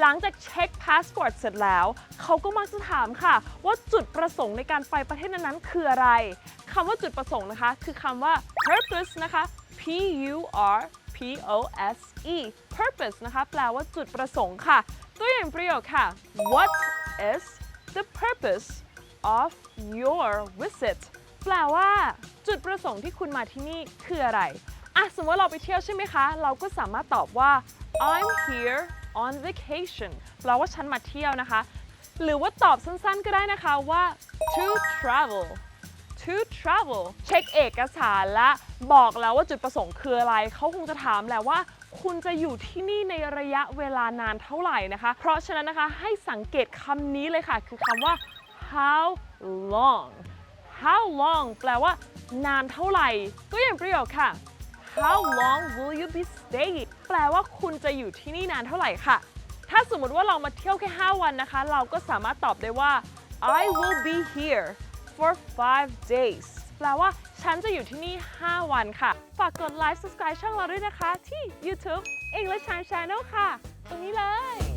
หลังจากเช็คพาสปอร์ตเสร็จแล้ว เขาก็มักจะถามค่ะ ว่าจุดประสงค์ในการไปประเทศนั้นๆคืออะไรคำว่าจุดประสงค์นะคะ คือคำว่า purpose นะคะ P U R P O S E purpose นะคะ แปลว่าจุดประสงค์ค่ะ ตัวอย่างประโยคค่ะ What is the purpose of your visit แปลว่า จุดประสงค์ที่คุณมาที่นี่คืออะไรอะสมมติว่าเราไปเที่ยวใช่ไหมคะ เราก็สามารถตอบว่า I'm here on vacation แปลว่าฉันมาเที่ยวนะคะ หรือว่าตอบสั้นๆก็ได้นะคะว่า to travel to travel เช็คเอกสารและบอกแล้วว่าจุดประสงค์คืออะไร เขาคงจะถามแหละว่า คุณจะอยู่ที่นี่ในระยะเวลานานเท่าไหร่นะคะ เพราะฉะนั้นนะคะให้สังเกตคำนี้เลยค่ะ คือคำว่า how long how long แปลว่านานเท่าไหร่ตัวอย่างประโยคค่ะ How long will you be staying แปลว่าคุณจะอยู่ที่นี่นานเท่าไหร่ค่ะ ถ้าสมมติว่าเรามาเที่ยวแค่ 5 วันนะคะ เราก็สามารถตอบได้ว่า I will be here for 5 days แปลว่าฉันจะอยู่ที่นี่ 5 วันค่ะ ฝากกดไลค์ subscribe ช่องเราด้วยนะคะ ที่ YouTube English Time Channel ค่ะ ตรงนี้เลย